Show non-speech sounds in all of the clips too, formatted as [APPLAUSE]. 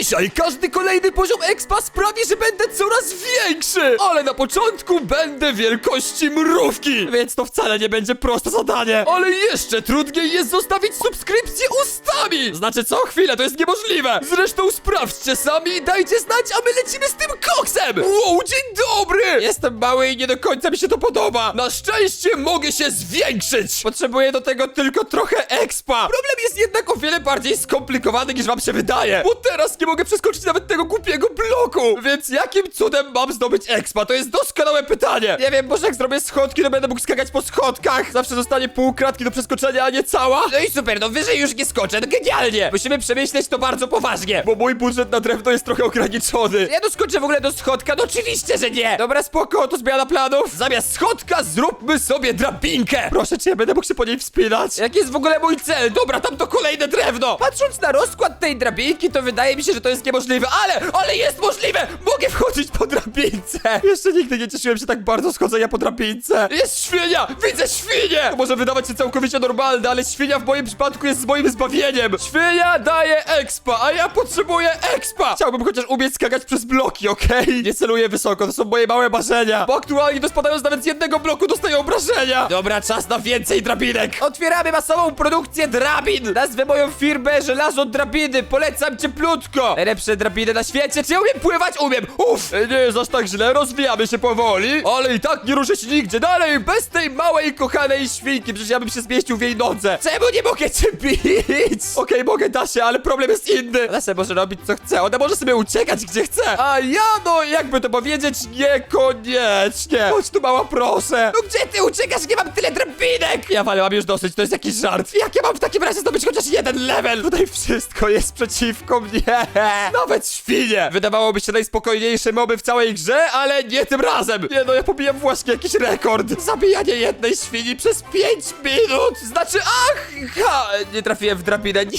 Dzisiaj każdy kolejny poziom expa sprawi, że będę coraz większy! Ale na początku będę wielkości mrówki! Więc to wcale nie będzie proste zadanie. Ale jeszcze trudniej jest zostawić subskrypcję ustami! Znaczy co chwilę, to jest niemożliwe! Zresztą sprawdźcie sami i dajcie znać, a my lecimy z tym koksem! Wow, dzień dobry! Jestem mały i nie do końca mi się to podoba. Na szczęście mogę się zwiększyć! Potrzebuję do tego tylko trochę expa. Problem jest jednak o wiele bardziej skomplikowany niż wam się wydaje, bo teraz nie mogę przeskoczyć nawet tego głupiego bloku. Więc jakim cudem mam zdobyć expa? To jest doskonałe pytanie. Nie wiem, może jak zrobię schodki, to będę mógł skakać po schodkach. Zawsze zostanie pół kratki do przeskoczenia, a nie cała. No i super, no wyżej już nie skoczę, no genialnie. Musimy przemyśleć to bardzo poważnie, bo mój budżet na drewno jest trochę ograniczony. Ja doskoczę w ogóle do schodka? No oczywiście, że nie. Dobra, spoko, to zmiana planów. Zamiast schodka zróbmy sobie drabinkę. Proszę cię, będę mógł się po niej wspinać. Jaki jest w ogóle mój cel? Dobra, tam to kolejne drewno. Patrząc na rozkład tej drabinki, to wydaje mi się, że to jest niemożliwe, ale, ale jest możliwe. Mogę wchodzić po drabince. Jeszcze nigdy nie cieszyłem się tak bardzo z chodzenia po drabince. Jest świnia! Widzę świnię! To może wydawać się całkowicie normalne, ale świnia w moim przypadku jest moim zbawieniem. Świnia daje expa, a ja potrzebuję expa. Chciałbym chociaż umieć skakać przez bloki, okej? Nie celuję wysoko, to są moje małe marzenia. Bo aktualnie spadając nawet z jednego bloku dostaję obrażenia. Dobra, czas na więcej drabinek. Otwieramy masową produkcję drabin. Nazwę moją firmę Żelazo Drabiny. Polecam cieplutko. Najlepsze drabiny na świecie. Czy ja umiem pływać? Umiem. Uff, nie jest aż tak źle, rozwijamy się powoli. Ale i tak nie ruszę się nigdzie dalej bez tej małej, kochanej świnki. Przecież ja bym się zmieścił w jej nodze. Czemu nie mogę cię bić? [LAUGHS] Okej, mogę, da się, ale problem jest inny. Sobie może robić co chce. Ona może sobie uciekać gdzie chce. A ja, no, jakby to powiedzieć, niekoniecznie. Chodź tu, mała, proszę. No gdzie ty uciekasz? Nie mam tyle drabinek. Ja walę, mam już dosyć, to jest jakiś żart. Jak ja mam w takim razie zdobyć chociaż jeden level? Tutaj wszystko jest przeciwko mnie. [LAUGHS] Nawet świnie. Wydawałoby się najspokojniejsze moby w całej grze, ale nie tym razem. Nie no, ja pobijam właśnie jakiś rekord. Zabijanie jednej świni przez 5 minut. Znaczy, ach, ha, nie trafiłem w drabinę. Nie.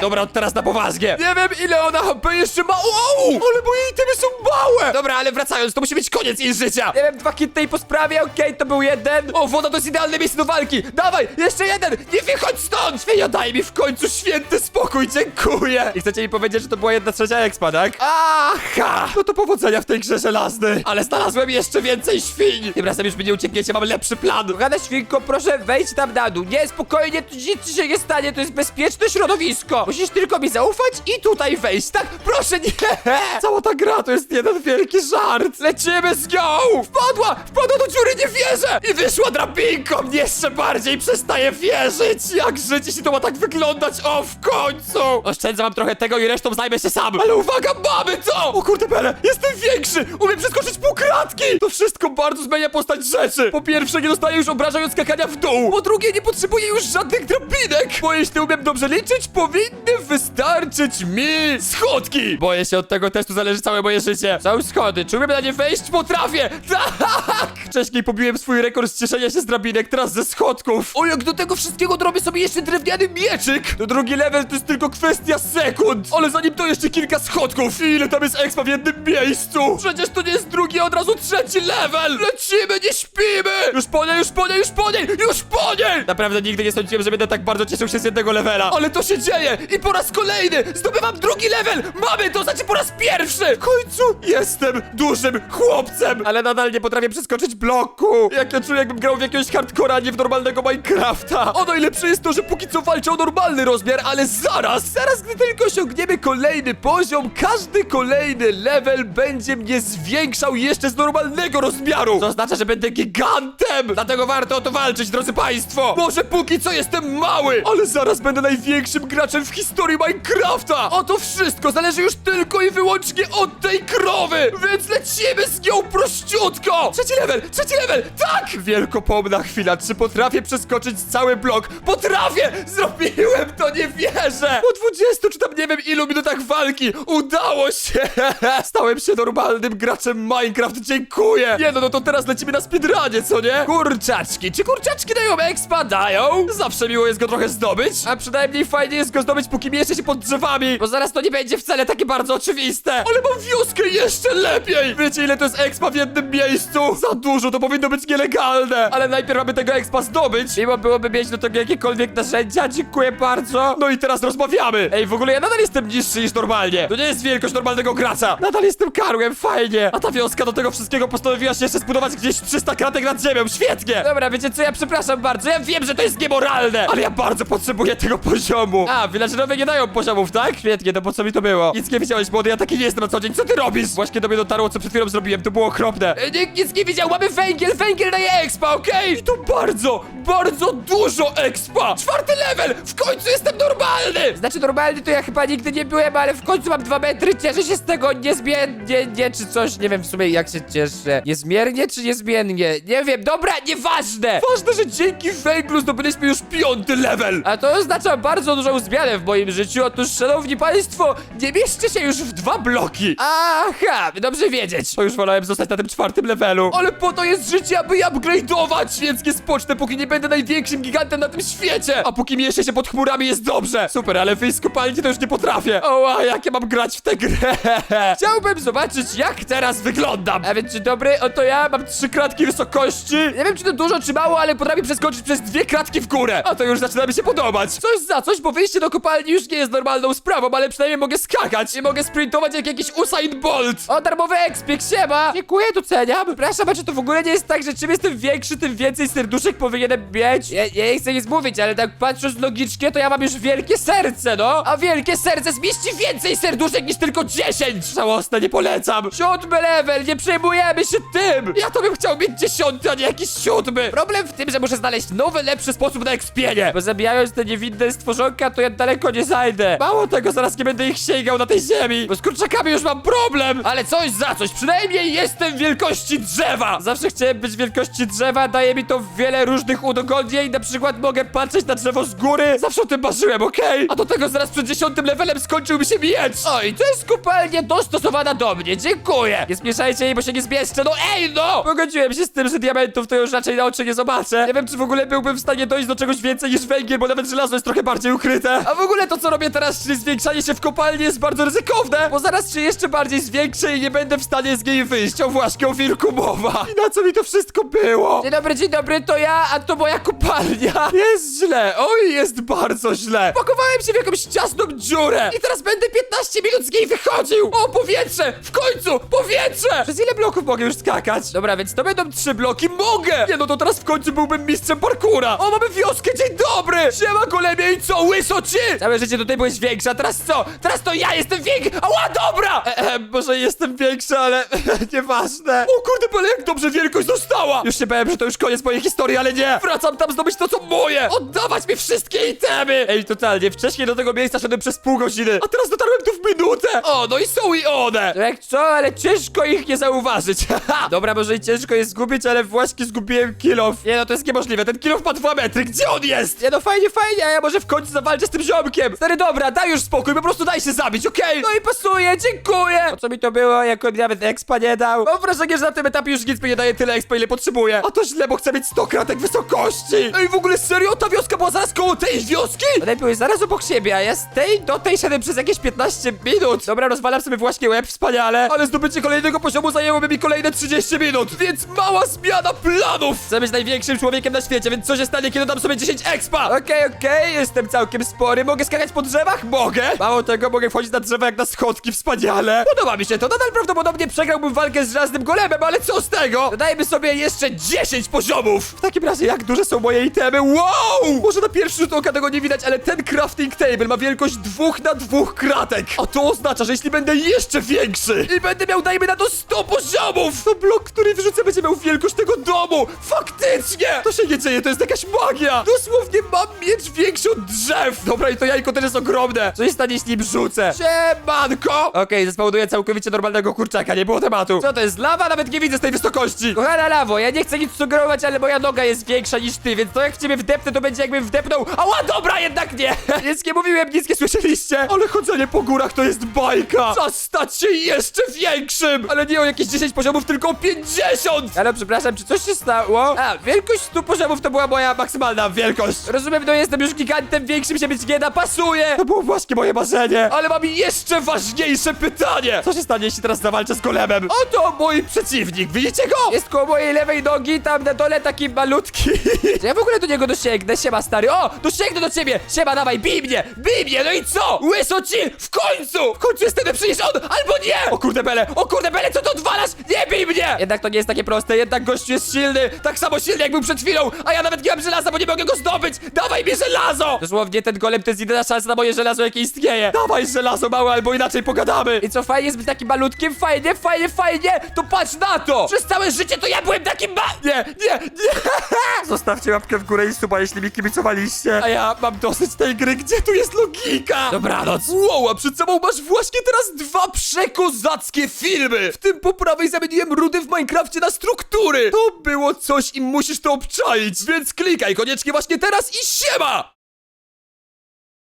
Dobra, od teraz na poważnie. Nie wiem, ile ona HP jeszcze ma. Wow, ale moje itemy są małe. Dobra, ale wracając, to musi być koniec jej życia. Nie wiem, dwa hity po sprawie, okej, to był jeden. O, woda to jest idealne miejsce do walki. Dawaj, jeszcze jeden. Nie wychodź stąd. Świnia, daj mi w końcu święty spokój, dziękuję. I chcecie mi powiedzieć, że to była jedna trzecia expa, tak? Aha! No to powodzenia w tej grze żelaznej. Ale znalazłem jeszcze więcej świń. Tym razem już mi nie uciekniecie, mam lepszy plan. Kochana świnko, proszę wejdź tam na dół. Nie, spokojnie, tu nic ci się nie stanie, to jest bezpieczne środowisko. Musisz tylko mi zaufać i tutaj wejść, tak? Proszę, nie! [LAUGHS] Cała ta gra to jest jeden wielki żart. Lecimy z nią! Wpadła! Wpadła do dziury, nie wierzę! I wyszła drabinką, jeszcze bardziej przestaję wierzyć! Jak życie się to ma tak wyglądać? O, w końcu! Oszczędzę wam trochę tego i resztą zajmę się sam. Ale uwaga, mamy to! O kurde, Bele, jestem większy! Umiem przeskoczyć pół kratki! To wszystko bardzo zmienia postać rzeczy. Po pierwsze, nie dostaję już obrażeń od skakania w dół. Po drugie, nie potrzebuję już żadnych drabinek. Bo jeśli umiem dobrze liczyć, powinny wystarczyć mi schodki. Boję się, od tego testu zależy całe moje życie. Są schody, czy umiem na nie wejść? Potrafię! Tak! Wcześniej pobiłem swój rekord z cieszenia się z drabinek, teraz ze schodków. O, jak do tego wszystkiego zrobię sobie jeszcze drewniany mieczyk! To drugi level to jest tylko kwestia sekund. Ale zanim to jeszcze kilka schodków. I ile tam jest expa w jednym miejscu? Przecież to nie jest drugi, a od razu trzeci level! Lecimy, nie śpimy! Już po niej, już po niej, już po niej, już po niej! Naprawdę nigdy nie sądziłem, że będę tak bardzo cieszył się z jednego levela. Ale to się dzieje! I po raz kolejny zdobywam drugi level! Mamy to, znaczy po raz pierwszy! W końcu jestem dużym chłopcem! Ale nadal nie potrafię przeskoczyć bloku! Jak ja czuję, jakbym grał w jakiegoś hardcora, nie w normalnego Minecrafta! O najlepsze jest to, że póki co walczę o normalny rozmiar, ale zaraz, zaraz, gdy tylko osiągniemy kolejny poziom, każdy kolejny level będzie mnie zwiększał jeszcze z normalnego rozmiaru! To oznacza, że będę gigantem! Dlatego warto o to walczyć, drodzy państwo! Może póki co jestem mały, ale zaraz będę największym graczem w historii Minecrafta! O to wszystko zależy już tylko i wyłącznie od tej krowy! Więc lecimy z nią prościutko! Trzeci level, trzeci level, tak! Wielkopomna chwila, czy potrafię przeskoczyć cały blok? Potrafię! Zrobiłem to, nie wierzę! Po 20 czy tam nie wiem ilu minutach walki udało się! [LAUGHS] Stałem się normalnym graczem Minecraft, dziękuję! Nie no, no to teraz lecimy na speedrunie, co nie? Kurczaczki, czy kurczaczki dają expa? Dają! Zawsze miło jest go trochę zdobyć, a przynajmniej fajnie jest go zdobyć skończyć, póki mieszczę się pod drzewami, bo zaraz to nie będzie wcale takie bardzo oczywiste. Ale mam wioskę jeszcze lepiej! Wiecie, ile to jest expa w jednym miejscu? Za dużo, to powinno być nielegalne. Ale najpierw mamy tego expa zdobyć. Mimo byłoby mieć do tego jakiekolwiek narzędzia, dziękuję bardzo. No i teraz rozmawiamy. Ej, w ogóle ja nadal jestem niższy niż normalnie. To nie jest wielkość normalnego gracza. Nadal jestem karłem, fajnie. A ta wioska do tego wszystkiego postanowiła się jeszcze zbudować gdzieś 300 kratek nad ziemią, świetnie. Dobra, wiecie co, ja przepraszam bardzo, ja wiem, że to jest niemoralne, ale ja bardzo potrzebuję tego poziomu. A, villagerowie nie dają poziomów, tak? Świetnie, to po co mi to było? Nic nie wiedziałeś, młody, ja taki nie jestem na co dzień, co ty robisz? Właśnie do mnie dotarło, co przed chwilą zrobiłem, to było okropne. E, Nikt nic nie widział, mamy węgiel, węgiel daje expa, okej? I to bardzo, bardzo dużo expa. Czwarty level, w końcu jestem normalny. Znaczy normalny to ja chyba nigdy nie byłem, ale w końcu mam dwa metry, cieszę się z tego niezmiennie, nie, czy coś, nie wiem w sumie jak się cieszę. Niezmiernie czy niezmiennie? Nie wiem, dobra, nieważne. Ważne, że dzięki węglu zdobyliśmy już piąty level. A to oznacza bardzo dużą zmianę w moim życiu. Otóż, szanowni państwo, nie mieszczę się już w dwa bloki. Aha, dobrze wiedzieć. To już wolałem zostać na tym czwartym levelu. Ale po to jest życie, aby upgrade'ować, więc nie spocznę, póki nie będę największym gigantem na tym świecie. A póki mieszczę się pod chmurami jest dobrze. Super, ale wyjść z kopalni to już nie potrafię. Oła, jak ja mam grać w tę grę? [LAUGHS] Chciałbym zobaczyć, jak teraz wyglądam. A więc dzień dobry, oto ja mam trzy kratki wysokości. Nie wiem, czy to dużo, czy mało, ale potrafię przeskoczyć przez dwie kratki w górę. A to już zaczyna mi się podobać. Coś za coś, bo wyjście do kopalni już nie jest normalną sprawą, ale przynajmniej mogę skakać i mogę sprintować jak jakiś Usain Bolt. O, darmowy ekspik, siema. Dziękuję, doceniam. Przepraszam, a czy to w ogóle nie jest tak, że czym jestem większy, tym więcej serduszek powinienem mieć? Ja, ja nie chcę nic mówić, ale tak patrząc logicznie, to ja mam już wielkie serce, no. A wielkie serce zmieści więcej serduszek niż tylko 10. Żałosne, nie polecam. Siódmy level, nie przejmujemy się tym. Ja to bym chciał mieć dziesiąty, a nie jakiś siódmy. Problem w tym, że muszę znaleźć nowy, lepszy sposób na ekspienie. Bo zabijając te niewinne stworzonka, to ja daleko nie zajdę. Mało tego, zaraz nie będę ich sięgał na tej ziemi. Bo z kurczakami już mam problem. Ale coś za coś, przynajmniej jestem wielkości drzewa. Zawsze chciałem być wielkości drzewa, daje mi to wiele różnych udogodnień. Na przykład mogę patrzeć na drzewo z góry. Zawsze o tym marzyłem, okej? A do tego zaraz przed dziesiątym levelem skończył mi się miecz. Oj, to jest kopalnia dostosowana do mnie, dziękuję. Nie zmieszajcie jej, bo się nie zmieszczę, no ej no! Pogodziłem się z tym, że diamentów to już raczej na oczy nie zobaczę. Nie wiem, czy w ogóle byłbym w stanie dojść do czegoś więcej niż węgiel, bo nawet żelazo jest trochę bardziej ukryte. A w ogóle to, co robię teraz, czyli zwiększanie się w kopalni jest bardzo ryzykowne, bo zaraz się jeszcze bardziej zwiększę i nie będę w stanie z niej wyjść. O właśnie, o wilku mowa. I na co mi to wszystko było? Dzień dobry, dzień dobry, to ja, a to moja kopalnia. Jest źle, oj, jest bardzo źle. Pakowałem się w jakąś ciasną dziurę i teraz będę 15 minut z niej wychodził. O, powietrze, w końcu, powietrze. Przez ile bloków mogę już skakać? Dobra, więc to będą trzy bloki, mogę. Nie, no to teraz w końcu byłbym mistrzem parkura. O, mamy wioskę, dzień dobry. Siema, golemie i co, łyso ci? Całe życie tutaj byłeś większy, a teraz co? Teraz to ja jestem większy. Ała, dobra. E, e, może jestem większy, ale [LAUGHS] nieważne. O kurde, ale jak dobrze wielkość została. Już się bałem, że to już koniec mojej historii, ale nie. Wracam tam zdobyć to, co moje. Oddawać mi wszystkie itemy. Ej, totalnie, wcześniej do tego miejsca szedłem przez pół godziny, a teraz dotarłem tu w minutę. O, no i są i one. Jak co, ale ciężko ich nie zauważyć. Haha. [LAUGHS] Dobra, może i ciężko je zgubić, ale właśnie zgubiłem kilof. Nie no, to jest niemożliwe. Ten kilof ma dwa metry. Gdzie on jest? Nie no, fajnie, fajnie, a ja może w końcu zawalczę z tym ziomkiem. Stary, dobra, daj już spokój, po prostu daj się zabić, okej? No i pasuje, dziękuję. Po co mi to było, jak on nawet expa nie dał? Mam wrażenie, że na tym etapie już nic mi nie daje tyle expa, ile potrzebuję. A to źle, bo chcę mieć 100 kratek wysokości. Ej, w ogóle serio? Ta wioska była zaraz koło tej wioski? One były zaraz obok siebie, a ja z tej do tej szedłem przez jakieś 15 minut. Dobra, rozwalam sobie właśnie łeb, wspaniale. Ale zdobycie kolejnego poziomu zajęłoby mi kolejne 30 minut, więc mała zmiana planów. Chcę być największym człowiekiem na świecie, więc co się stanie, kiedy dam sobie 10 expa? Okej, okej, jestem całkiem spory. Mogę skakać po drzewach? Mogę. Mało tego, mogę wchodzić na drzewa jak na schodki, wspaniale. Podoba mi się to. Nadal prawdopodobnie przegrałbym walkę z żelaznym golemem, ale co z tego? Dodajmy sobie jeszcze 10 poziomów. W takim razie, jak duże są moje itemy? Wow! Może na pierwszy rzut oka tego nie widać, ale ten crafting table ma wielkość dwóch na dwóch kratek. A to oznacza, że jeśli będę jeszcze większy i będę miał, dajmy na to 100 poziomów, to blok, który wyrzucę, będzie miał wielkość tego domu. Faktycznie! To się nie dzieje, to jest jakaś magia. Dosłownie mam mieć większy od drzew. Dobra, to jajko też jest ogromne. Co się stanie, jeśli nim rzucę? Siemanko! Okej, okay, zbuduję całkowicie normalnego kurczaka, nie było tematu. Co to jest, lawa? Nawet nie widzę z tej wysokości. Kochana lawo, ja nie chcę nic sugerować, ale moja noga jest większa niż ty, więc to jak w ciebie wdepnę, to będzie jakbym wdepnął... Ała, dobra, jednak nie! [LAUGHS] Nic nie mówiłem, nic nie słyszeliście. Ale chodzenie po górach to jest bajka. Czas stać się jeszcze większym. Ale nie o jakieś 10 poziomów, tylko o 50. Ale przepraszam, czy coś się stało? A, wielkość 100 poziomów to była moja maksymalna wielkość. Rozumiem, no jestem już gigantem, większym się być nie da, pasuje. To było właśnie moje marzenie. Ale mam jeszcze ważniejsze pytanie. Co się stanie, jeśli teraz zawalczę z golemem? Oto mój przeciwnik, widzicie go? Jest koło mojej lewej nogi, tam na dole taki malutki. Czy [LAUGHS] ja w ogóle do niego dosięgnę? Siema, stary. O, dosięgnę do ciebie. Siema, dawaj, bij mnie, bij mnie, no i co? Łyso ci, w końcu! W końcu jestem przecież on, albo nie! O kurde bele, o kurde bele, co to odwalasz? Nie bij mnie! Jednak to nie jest takie proste, jednak gościu jest silny, tak samo silny jak był przed chwilą, a ja nawet nie mam żelaza, bo nie mogę go zdobyć! Dawaj mi żelazo! Dosłownie ten golem to jest jedyna szansa na moje żelazo, jakie istnieje. Dawaj żelazo małe, albo inaczej pogadamy. I co, fajnie jest być takim malutkim? Fajnie, fajnie, fajnie! To patrz na to! Przez całe życie to ja byłem takim ma... Nie, nie, nie! [LAUGHS] Zostawcie łapkę w górę i suba, jeśli mi kibicowaliście. A ja mam dosyć tej gry, gdzie tu jest logika? Dobranoc. Wow, a przed sobą masz właśnie teraz dwa przekozackie filmy. W tym po prawej zamieniłem rudy w Minecrafcie na struktury. To było coś i musisz to obczaić, więc klikaj koniecznie właśnie teraz i siema!